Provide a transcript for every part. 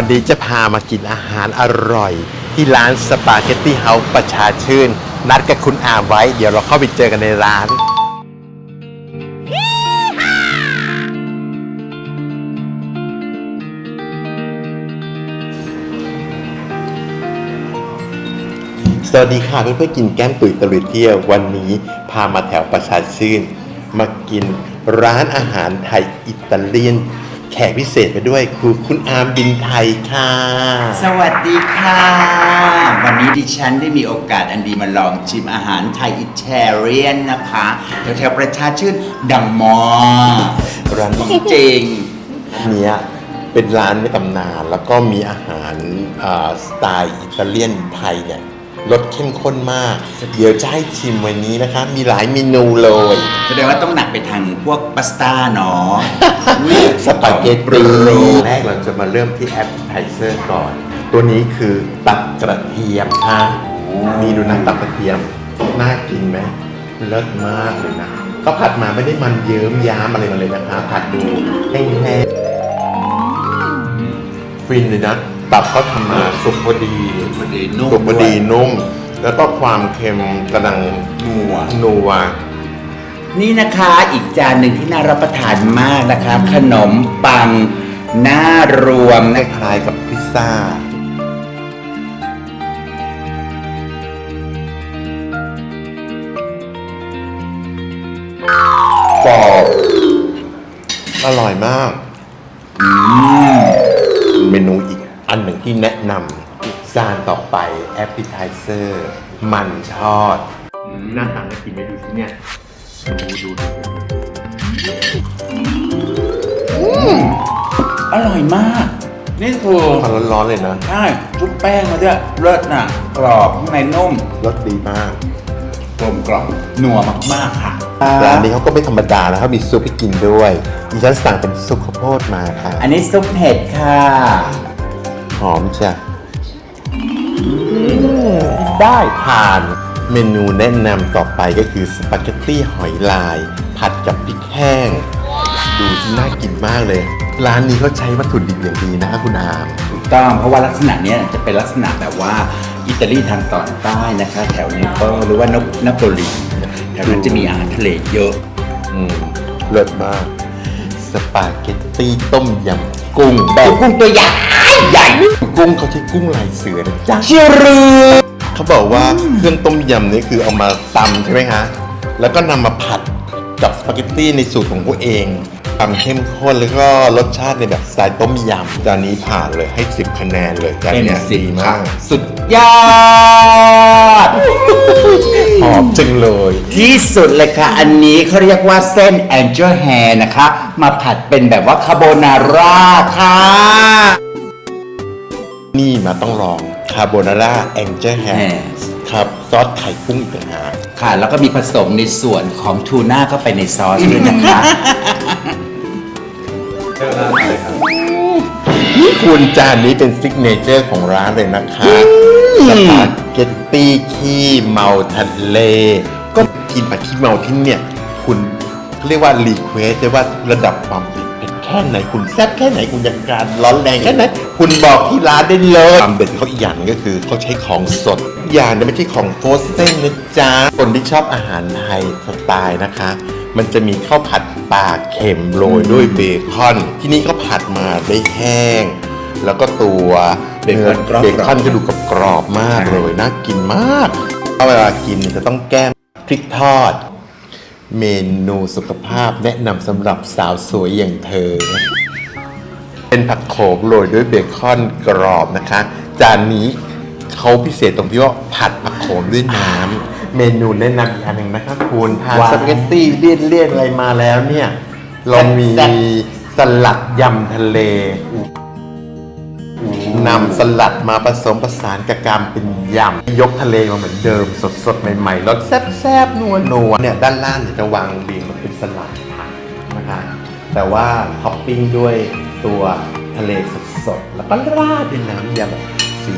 วันนี้จะพามากินอาหารอร่อย ที่ร้านสปาเกตตี้เฮาส์ประชาชื่น นัดกับคุณอาไว้ เดี๋ยวเราเข้าไปเจอกันในร้านสวัสดีค่ะเพื่อนๆกินแก้มตุ๋ยตะลุยเที่ยววันนี้พามาแถวประชาชื่น มากินร้านอาหารไทยอิตาเลียน แขกพิเศษไปด้วยคือคุณอาร์มบินไทยค่ะ สวัสดีค่ะ วันนี้ดิฉันได้มีโอกาสอันดีมาลองชิมอาหารไทยอิตาเลียนนะคะแถวๆประชาชื่นดังมอร้านนี้จริงเนี้ยเป็นร้านในตำนาน แล้วก็มีอาหารอ่าสไตล์อิตาเลียนไทยเนี่ย รสเข้มข้นมาก เดี๋ยวจะให้ชิมวันนี้นะคะ มีหลายเมนูเลยแสดงว่าต้องหนักไปทางพวกพาสต้าเนาะสปาเกตตีแรกเราจะมาเริ่มที่แอปไทเซอร์ก่อน ตัวนี้คือตับกระเทียมค่ะนี่ดูนะตับกระเทียม น่ากินไหมเลิศมากเลยนะ ก็ผัดมาไม่ได้มันเยิ้มย้ามอะไรมาเลยนะคะ ผัดดูแห้งๆฟินเลยนะ ตับเขาทำมาสุกพอดีพอดีนุ่มสุกพอดีด้วยนุ่ม แล้วก็ความเค็มกระดังนัวนัวนี่นะคะอีกจานหนึ่งที่น่ารับประทานมากนะคะ ขนมปังหน้ารวมคนะล้ายๆกับพิซซ่ากรอบอร่อยมาก นหนึ่งที่แนะนำจานต่อไปแอปเปิลไทเซอร์มันทอดหน้าตาน่ากินไหมดูสิเนี่ยดูดูดูดูอร่อยมาก นี่คือตอนร้อนๆเลยนะ ใช่ชุบแป้งมาด้วยเลิศน่ะ กรอบข้างในนุ่มรสดีมากกลมกล่อมนัวมากๆค่ะร้านนี้เขาก็ไม่ธรรมดานะเขามีซุปให้กินด้วยดิฉันสั่งเป็นซุปข้าวโพดมาค่ะ อันนี้ซุปเห็ดค่ะ หอมจ้ะได้ผ่านเมนูแนะนำต่อไปก็คือสปาเกตตี้หอยลาย ผัดกับพริกแห้ง ดูที่น่ากินมากเลย ร้านนี้เขาใช้วัตถุดิบอย่างดีนะคะคุณอามถูกต้องเพราะว่าลักษณะเนี้ยจะเป็นลักษณะแบบว่าอิตาลีทางตอนใต้นะคะ แถวเนเปิลหรือว่านนโปลีแถวนั้นจะมีอาหารทะเลเยอะ อืมเลิศมาก สปาเกตตี้ต้มยำ กุ้งแบดูบกุ้งตัวใหญ่ใหญ่กุ้งเขาใช้กุ้งลายเสือนะจ๊ะเชื่อรือเขาบอกว่าเครื่องต้มยำนี่คือเอามาตำใช่ไหมคะแล้วก็นำมาผัด กับสปาเกตตี้ในสูตรของพวกเองตำเข้มข้นแล้วก็รสชาติในแบบสไตล์ต้มยำจานนี้ผ่านเลยให้ 10 คะแนนเลยจานเป็นเนี้ยสิดีนมาค่ะกสุดยอดหอมจังเลย ที่สุดเลยค่ะ อันนี้เขาเรียกว่าเส้น Angel Hair นะคะ มาผัดเป็นแบบว่าคาโบนาร่าค่ะ นี่มาต้องลองคาโบนาร่าแองเจิลแฮ Hair ครับซอสไข่กุ้งอีกต่างหากค่ะ แล้วก็มีผสมในส่วนของทูน่าเข้าไปในซอสด้วยนะคะนี่คุณจานนี้เป็นซิกเนเจอร์ของร้านเลยนะคะสปาเกตตี้ขี้เมาทะเล ก็กินปลาขี้เมาที่เนี่ย คุณเรียกว่ารีเควสได้ว่าระดับความเผ็ด แค่ไหนคุณแซ่บแค่ไหนคุณอยากการร้อนแรงแค่ไหนคุณบอกที่ร้านได้เลยความเด็ดเขาอีกอย่างหนึงก็คือเขาใช้ของสดอีกอย่างเนี่ยไม่ใช่ของโฟสเซนนะจ๊ะคนที่ชอบอาหารไทยสไตล์นะคะ มันจะมีข้าวผัดปลาเค็มโรยด้วยเบคอน ที่นี่เขาผัดมาได้แห้ง แล้วก็ตัวเบคอนกรอบๆเบคอนจะดูกรอบๆมากเลยน่ากินมากเวลากินจะต้องแก้มพริกทอด เมนูสุขภาพแนะนำสำหรับสาวสวยอย่างเธอ เป็นผักโขมโรยด้วยเบคอนกรอบนะคะ จานนี้เขาพิเศษตรงที่ว่าผัดผักโขมด้วยน้ำเมนูแนะนำอีกอันหนึ่งนะคะคุณทานว้าว สปาเกตตี้เลี่ยนเลี่ยนๆอะไรมาแล้วเนี่ย เรามีแซ่บสลัดยำทะเล นำสลัดมาผสมผสานกับการเป็นยำยกทะเลมาเหมือนเดิมสดๆ ใหม่ๆรสแซ่บๆนัวๆเนี่ยด้านล่างเนี่ยจะวางเรียงมาเป็นสลัดผักนะคะแต่ว่าท็อปปิ้งด้วยตัวทะเลสดๆ แล้วก็ราดด้วยน้ำยำแบบสี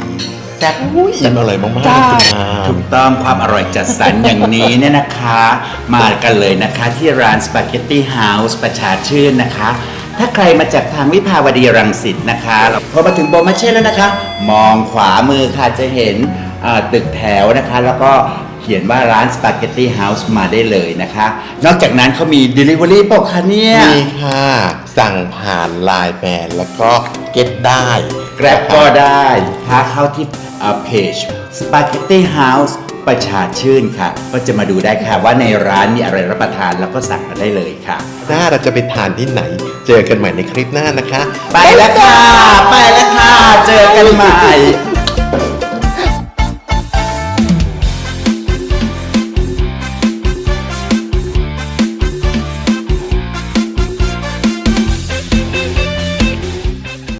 แซ่บอุ้ยอิ่มอร่อยมากๆเลยคุณอาถูกต้องความอร่อยจัดสรรอย่างนี้เนี่ยนะคะ มากันเลยนะคะที่ร้าน Spaghetti House ประชาชื่นนะคะ ถ้าใครมาจากทางวิภาวดีรังสิตนะคะเรา พอมาถึงโบมาเช่แล้วนะคะ มองขวามือค่ะจะเห็นอ่าตึกแถวนะคะ แล้วก็เขียนว่าร้าน Spaghetti House มาได้เลยนะคะ นอกจากนั้นเขามี Delivery เปล่าคะเนี่ย มีค่ะ สั่งผ่านไลน์แมนแล้วก็เก็ตได้แกร็บก็ได้ถ้าเข้าที่เพจ Spaghetti House ประชาชื่นค่ะ ก็จะมาดูได้ค่ะว่าในร้านมีอะไรรับประทานแล้วก็สั่งมาได้เลยค่ะ หน้าเราจะไปทานที่ไหน เจอกันใหม่ในคลิปหน้านะคะ ไปแล้วค่ะ ไปแล้วค่ะ เจอกันใหม่